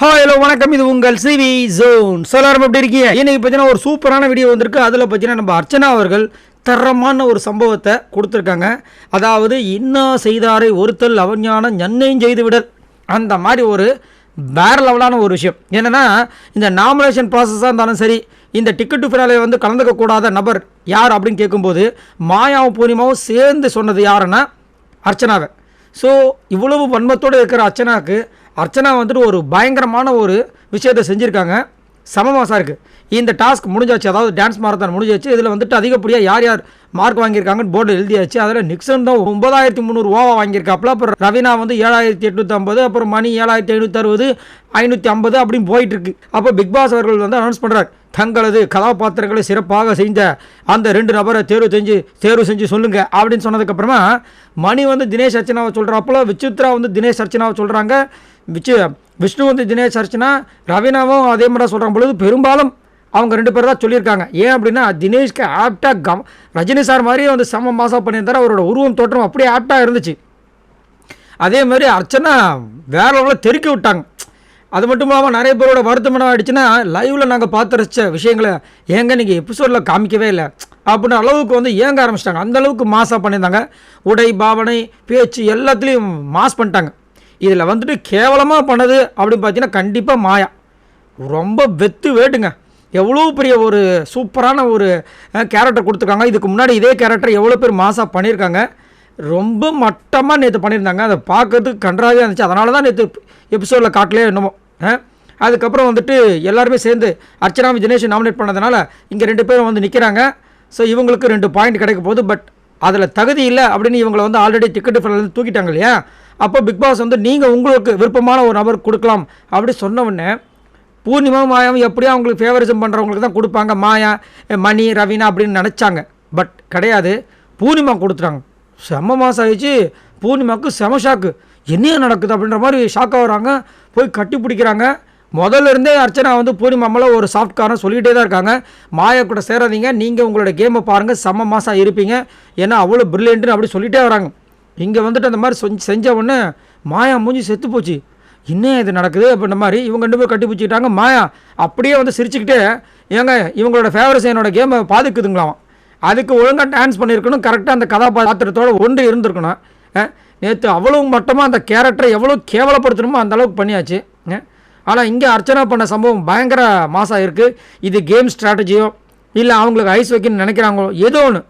Hi hello வணக்கம். இது உங்கள் சிவி ஜோன் சொல்லாரம் எப்படி இருக்கீங்க? இன்னைக்கு பார்த்தீங்கன்னா ஒரு சூப்பரான வீடியோ வந்திருக்கு. அதில் பார்த்தீங்கன்னா நம்ம அர்ச்சனா அவர்கள் தரமான ஒரு சம்பவத்தை கொடுத்துருக்காங்க. அதாவது இன்னா செய்தாரை ஒருத்தல் அவஞான நன்மையும் செய்து விடல் அந்த மாதிரி ஒரு வேறு லெவலான ஒரு விஷயம். என்னென்னா இந்த நாமினேஷன் ப்ராசஸாக இருந்தாலும் சரி இந்த டிக்கெட் டு ஃபினாலே வந்து கலந்துக்கக்கூடாத நபர் யார் அப்படின்னு கேட்கும்போது மாயாவும் பூர்ணிமாவும் சேர்ந்து சொன்னது யாருன்னா அர்ச்சனாவை. ஸோ இவ்வளவு வன்மத்தோடு இருக்கிற அர்ச்சனாவுக்கு அர்ச்சனா வந்துட்டு ஒரு பயங்கரமான ஒரு விஷயத்தை செஞ்சுருக்காங்க. சமமாசா இருக்குது இந்த டாஸ்க் முடிஞ்சாச்சு அதாவது டான்ஸ் மாரத்தான் முடிஞ்சாச்சு. இதில் வந்துட்டு அதிகப்படியாக யார் யார் மார்க் வாங்கியிருக்காங்கன்னு போர்டில் எழுதியாச்சு. அதில் நிக்சன் தான் ஒன்பதாயிரத்தி முந்நூறு ஓவா வாங்கியிருக்காப்புல. அப்புறம் ரவீனா வந்து ஏழாயிரத்தி எட்நூற்றம்பது அப்புறம் மணி ஏழாயிரத்தி ஐநூற்றி அறுபது ஐநூற்றி ஐம்பது அப்படின்னு போயிட்டுருக்கு அப்போ பிக் பாஸ் அவர்கள் வந்து அனௌன்ஸ் பண்ணுறாரு தங்களது கதாபாத்திரங்களை சிறப்பாக செஞ்ச அந்த ரெண்டு நபரை தேர்வு செஞ்சு தேர்வு செஞ்சு சொல்லுங்க அப்படின்னு சொன்னதுக்கப்புறமா மணி வந்து தினேஷ் அர்ச்சனாவை சொல்கிறாப்புல விசித்ரா வந்து தினேஷ் அர்ச்சனாவை சொல்கிறாங்க விச்சு விஷ்ணு வந்து தினேஷ் அர்ச்சனா ரவீனாவும் அதே மாதிரி தான் சொல்கிறாங்க பொழுது பெரும்பாலும் அவங்க ரெண்டு பேர் தான் சொல்லியிருக்காங்க. ஏன் அப்படின்னா தினேஷ்க்கு ஆப்டாக கம் ரஜினி சார் மாதிரியே வந்து செம்ம மாசம் பண்ணியிருந்தார். அவரோட உருவம் தோற்றம் அப்படியே ஆப்டாக இருந்துச்சு. அதே மாதிரி அர்ச்சனா வேற லெவலில் தெருக்கி விட்டாங்க. அது மட்டும் இல்லாமல் நிறைய பேரோட வருத்தம் என்ன லைவில் நாங்கள் பார்த்து ரசித்த விஷயங்களை ஏங்க நீங்கள் எபிசோடில் காமிக்கவே இல்லை. அப்படின்ற அளவுக்கு வந்து ஏங்க ஆரம்பிச்சிட்டாங்க. அந்த அளவுக்கு மாசாக பண்ணியிருந்தாங்க. உடை பாவனை பேச்சு எல்லாத்துலேயும் மாஸ் பண்ணிட்டாங்க. இதில் வந்துட்டு கேவலமாக பண்ணது அப்படின்னு பார்த்தீங்கன்னா கண்டிப்பாக மாயா. ரொம்ப வெத்து வேட்டுங்க. எவ்வளோ பெரிய ஒரு சூப்பரான ஒரு கேரக்டர் கொடுத்துருக்காங்க. இதுக்கு முன்னாடி இதே கேரக்டர் எவ்வளோ பேர் மாசாக பண்ணியிருக்காங்க. ரொம்ப மட்டமாக நேற்று பண்ணியிருந்தாங்க. அதை பார்க்கறதுக்கு கன்றாவே இருந்துச்சு. அதனால தான் நேற்று எபிசோடில் காட்டலையே என்னமோ. அதுக்கப்புறம் வந்துட்டு எல்லாருமே சேர்ந்து அர்ச்சனா தினேஷ் நாமினேட் பண்ணதுனால இங்கே ரெண்டு பேரும் வந்து நிற்கிறாங்க ஸோ இவங்களுக்கு ரெண்டு பாயிண்ட் கிடைக்க போகுது. பட் அதில் தகுதி இல்லை அப்படின்னு இவங்களை வந்து ஆல்ரெடி டிக்கெட் இருந்து தூக்கிட்டாங்க இல்லையா? அப்போ பிக் பாஸ் வந்து நீங்கள் உங்களுக்கு விருப்பமான ஒரு நபர் கொடுக்கலாம். அப்படி சொன்ன உடனே பூர்ணிமா மாயாவும் எப்படியும் அவங்களுக்கு ஃபேவரிசம் பண்ணுறவங்களுக்கு தான் கொடுப்பாங்க. மாயா மணி ரவீனா அப்படின்னு நினச்சாங்க. பட் கிடையாது. பூர்ணிமா கொடுத்துட்டாங்க. செம்ம மாதம் ஆகிடுச்சு பூர்ணிமாவுக்கு செம ஷாக்கு என்ன நடக்குது அப்படின்ற மாதிரி ஷாக்காக வராங்க. போய் கட்டி பிடிக்கிறாங்க. முதல்ல இருந்தே அர்ச்சனா வந்து பூர்ணிமா ஒரு சாஃப்ட் காரம் சொல்லிகிட்டே தான் இருக்காங்க. மாயா கூட சேராதீங்க. நீங்கள் உங்களோட கேமை பாருங்கள் செம்ம மாதம் இருப்பீங்க. ஏன்னா அவ்வளோ பிரில்லியன்ட்னு அப்படி சொல்லிகிட்டே வராங்க. இங்கே வந்துட்டு அந்த மாதிரி செஞ்ச செஞ்ச உடனே மாயா மூஞ்சி செத்து போச்சு. இன்னும் இது நடக்குது அப்படின்ற மாதிரி இவங்க ரெண்டு பேரும் கட்டி பிடிச்சிக்கிட்டாங்க. மாயா அப்படியே வந்து சிரிச்சுக்கிட்டே ஏங்க இவங்களோட ஃபேவரஸ் என்னோட கேமை பாதுக்குதுங்களாம். அதுக்கு ஒழுங்காக டான்ஸ் பண்ணியிருக்கணும் கரெக்டாக அந்த கதாபாத்திரத்தோட ஒன்று இருந்திருக்கணும். நேற்று அவ்வளோ மட்டமாக அந்த கேரக்டரை எவ்வளோ கேவலப்படுத்தணுமோ அந்த அளவுக்கு பண்ணியாச்சு. ஆனால் இங்கே அர்ச்சனா பண்ண சம்பவம் பயங்கர மாசாக இருக்குது இது கேம் ஸ்ட்ராட்டஜியோ இல்லை அவங்களுக்கு ஐஸ் வைக்கணும்னு நினைக்கிறாங்களோ ஏதோ ஒன்று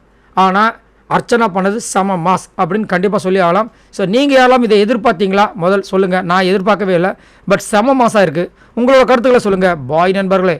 ஆனால் அர்ச்சனா பண்ணது செம மாஸ் அப்படின்னு கண்டிப்பாக சொல்லி ஆகலாம். ஸோ நீங்கள் யாரெல்லாம் இதை எதிர்பார்த்தீங்களா? முதல் சொல்லுங்கள் நான் எதிர்பார்க்கவே இல்லை. பட் செம மாசாக இருக்குது உங்களோட கருத்துக்களை சொல்லுங்கள் பாய் நண்பர்களே.